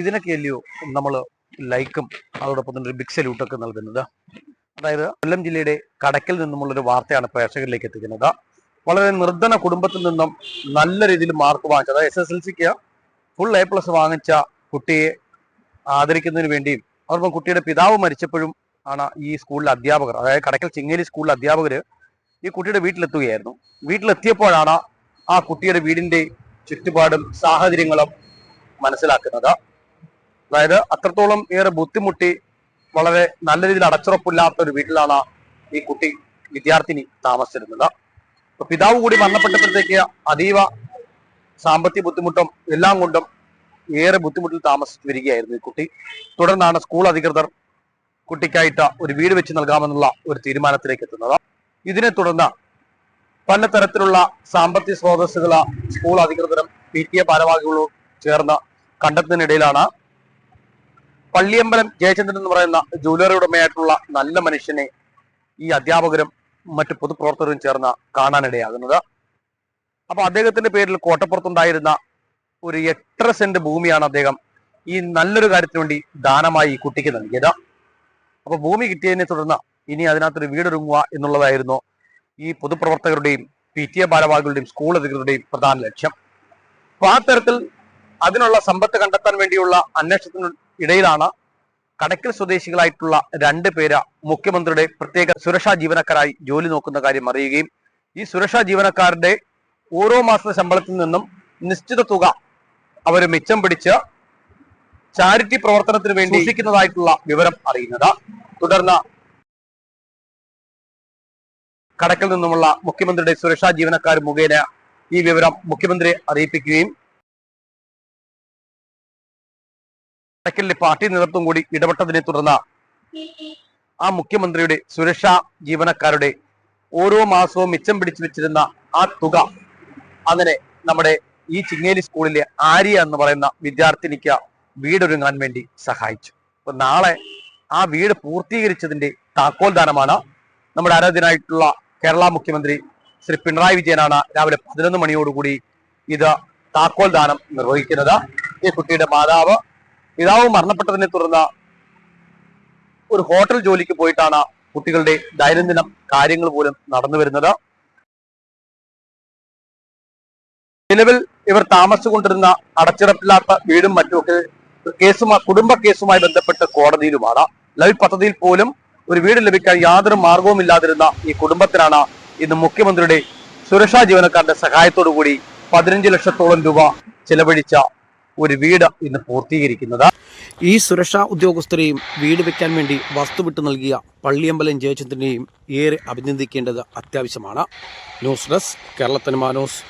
ഇതിനൊക്കെ അല്ലയോ നമ്മൾ ലൈക്കും അതോടൊപ്പം തന്നെ ഒരു ബിഗ് സല്യൂട്ടൊക്കെ നൽകുന്നത്. അതായത് കൊല്ലം ജില്ലയുടെ കടക്കിൽ നിന്നുമുള്ളൊരു വാർത്തയാണ് പ്രേക്ഷകരിലേക്ക് എത്തിക്കുന്നത്. വളരെ നിർധന കുടുംബത്തിൽ നിന്നും നല്ല രീതിയിൽ മാർക്ക് വാങ്ങിച്ച അതായത് എസ് എസ് എൽ സിക്ക് ഫുൾ എ പ്ലസ് വാങ്ങിച്ച കുട്ടിയെ ആദരിക്കുന്നതിന് വേണ്ടിയും അതോടൊപ്പം കുട്ടിയുടെ പിതാവ് മരിച്ചപ്പോഴും ആണ് ഈ സ്കൂളിലെ അധ്യാപകർ അതായത് കടക്കൽ ചിങ്ങേലി സ്കൂളിലെ അധ്യാപകർ ഈ കുട്ടിയുടെ വീട്ടിലെത്തുകയായിരുന്നു. വീട്ടിലെത്തിയപ്പോഴാണ് ആ കുട്ടിയുടെ വീടിന്റെ ചുറ്റുപാടും സാഹചര്യങ്ങളും മനസ്സിലാക്കുന്നത്. അതായത് അത്രത്തോളം ഏറെ ബുദ്ധിമുട്ടി വളരെ നല്ല രീതിയിൽ അടച്ചുറപ്പില്ലാത്ത ഒരു വീട്ടിലാണ് ഈ കുട്ടി വിദ്യാർത്ഥിനി താമസിച്ചിരുന്നത്. അപ്പൊ പിതാവ് കൂടി മരണപ്പെട്ടപ്പോഴത്തേക്ക് അതീവ സാമ്പത്തിക ബുദ്ധിമുട്ടും എല്ലാം കൊണ്ടും ഏറെ ബുദ്ധിമുട്ടിൽ താമസിച്ചു വരികയായിരുന്നു ഈ കുട്ടി. തുടർന്നാണ് സ്കൂൾ അധികൃതർ കുട്ടിക്കായിട്ട് ഒരു വീട് വെച്ച് നൽകാമെന്നുള്ള ഒരു തീരുമാനത്തിലേക്ക് എത്തുന്നത്. ഇതിനെ തുടർന്ന് പലതരത്തിലുള്ള സാമ്പത്തിക സ്രോതസ്സുകൾ സ്കൂൾ അധികൃതരും പി ടി എ ഭാരവാഹികളും ചേർന്ന് കണ്ടെത്തുന്നതിനിടയിലാണ് പള്ളിയമ്പലം ജയചന്ദ്രൻ എന്ന് പറയുന്ന ജൂവലറി ഉടമയായിട്ടുള്ള നല്ല മനുഷ്യനെ ഈ അധ്യാപകരും മറ്റു പൊതുപ്രവർത്തകരും ചേർന്ന് കാണാനിടയാകുന്നത് അപ്പൊ അദ്ദേഹത്തിന്റെ പേരിൽ കോട്ടപ്പുറത്തുണ്ടായിരുന്ന ഒരു എട്ടര സെന്റ് ഭൂമിയാണ് അദ്ദേഹം ഈ നല്ലൊരു കാര്യത്തിന് വേണ്ടി ദാനമായി ഈ കുട്ടിക്ക് നൽകിയത്. അപ്പൊ ഭൂമി കിട്ടിയതിനെ തുടർന്ന് ഇനി അതിനകത്തൊരു വീടൊരുങ്ങുക എന്നുള്ളതായിരുന്നു ഈ പൊതുപ്രവർത്തകരുടെയും പി ടി എ ഭാരവാഹികളുടെയും സ്കൂൾ അധികൃതരുടെയും പ്രധാന ലക്ഷ്യം. അപ്പൊ ആ തരത്തിൽ അതിനുള്ള സമ്പത്ത് കണ്ടെത്താൻ വേണ്ടിയുള്ള അന്വേഷണത്തിന് ഇടയിലാണ് കടക്കൽ സ്വദേശികളായിട്ടുള്ള രണ്ട് പേര് മുഖ്യമന്ത്രിയുടെ പ്രത്യേക സുരക്ഷാ ജീവനക്കാരായി ജോലി നോക്കുന്ന കാര്യം അറിയുകയും ഈ സുരക്ഷാ ജീവനക്കാരുടെ ഓരോ മാസത്തെ ശമ്പളത്തിൽ നിന്നും നിശ്ചിത തുക അവർ മിച്ചം പിടിച്ച് ചാരിറ്റി പ്രവർത്തനത്തിന് വേണ്ടി സൂക്ഷിക്കുന്നതായിട്ടുള്ള വിവരം അറിയുന്നത്. തുടർന്ന് കടക്കൽ നിന്നുമുള്ള മുഖ്യമന്ത്രിയുടെ സുരക്ഷാ ജീവനക്കാർ മുഖേന ഈ വിവരം മുഖ്യമന്ത്രിയെ അറിയിപ്പിക്കുകയും കടക്കലിലെ പാർട്ടി നേതൃത്വം കൂടി ഇടപെട്ടതിനെ തുടർന്ന് ആ മുഖ്യമന്ത്രിയുടെ സുരക്ഷാ ജീവനക്കാരുടെ ഓരോ മാസവും മിച്ചം പിടിച്ചു വെച്ചിരുന്ന ആ തുക അങ്ങനെ നമ്മുടെ ഈ ചിങ്ങേലി സ്കൂളിലെ ആര്യ എന്ന് പറയുന്ന വിദ്യാർത്ഥിനിക്ക് വീടൊരുങ്ങാൻ വേണ്ടി സഹായിച്ചു. അപ്പൊ നാളെ ആ വീട് പൂർത്തീകരിച്ചതിന്റെ താക്കോൽദാനമാണ് നമ്മുടെ ആരാധ്യനായിട്ടുള്ള കേരള മുഖ്യമന്ത്രി ശ്രീ പിണറായി വിജയനാണ് രാവിലെ പതിനൊന്ന് മണിയോടുകൂടി ഇത് താക്കോൽദാനം നിർവഹിക്കുന്നത്. ഈ കുട്ടിയുടെ മാതാവ് പിതാവ് മരണപ്പെട്ടതിനെ തുടർന്ന് ഒരു ഹോട്ടൽ ജോലിക്ക് പോയിട്ടാണ് കുട്ടികളുടെ ദൈനംദിന കാര്യങ്ങൾ പോലും നടന്നു വരുന്നത്. നിലവിൽ ഇവർ താമസിച്ചുകൊണ്ടിരുന്ന അടച്ചിടപ്പില്ലാത്ത വീടും മറ്റുമൊക്കെ കേസുമായി കുടുംബ കേസുമായി ബന്ധപ്പെട്ട് കോടതിയിലുമാണ്. ലൈവ് പദ്ധതിയിൽ പോലും ഒരു വീട് ലഭിക്കാൻ യാതൊരു മാർഗവും ഇല്ലാതിരുന്ന ഈ കുടുംബത്തിനാണ് ഇന്ന് മുഖ്യമന്ത്രിയുടെ സുരക്ഷാ ജീവനക്കാരുടെ സഹായത്തോടു കൂടി പതിനഞ്ച് ലക്ഷത്തോളം രൂപ ചെലവഴിച്ച ഒരു വീട് ഇന്ന് പൂർത്തീകരിക്കുന്നത്. ഈ സുരക്ഷാ ഉദ്യോഗസ്ഥരെയും വീട് വെക്കാൻ വേണ്ടി വസ്തു വിട്ടു നൽകിയ പള്ളിയമ്പലം ജയചന്ദ്രനെയും ഏറെ അഭിനന്ദിക്കേണ്ടത് അത്യാവശ്യമാണ്. ന്യൂസ് ഡെസ്ക് കേരളത്തിന് മാനോസ്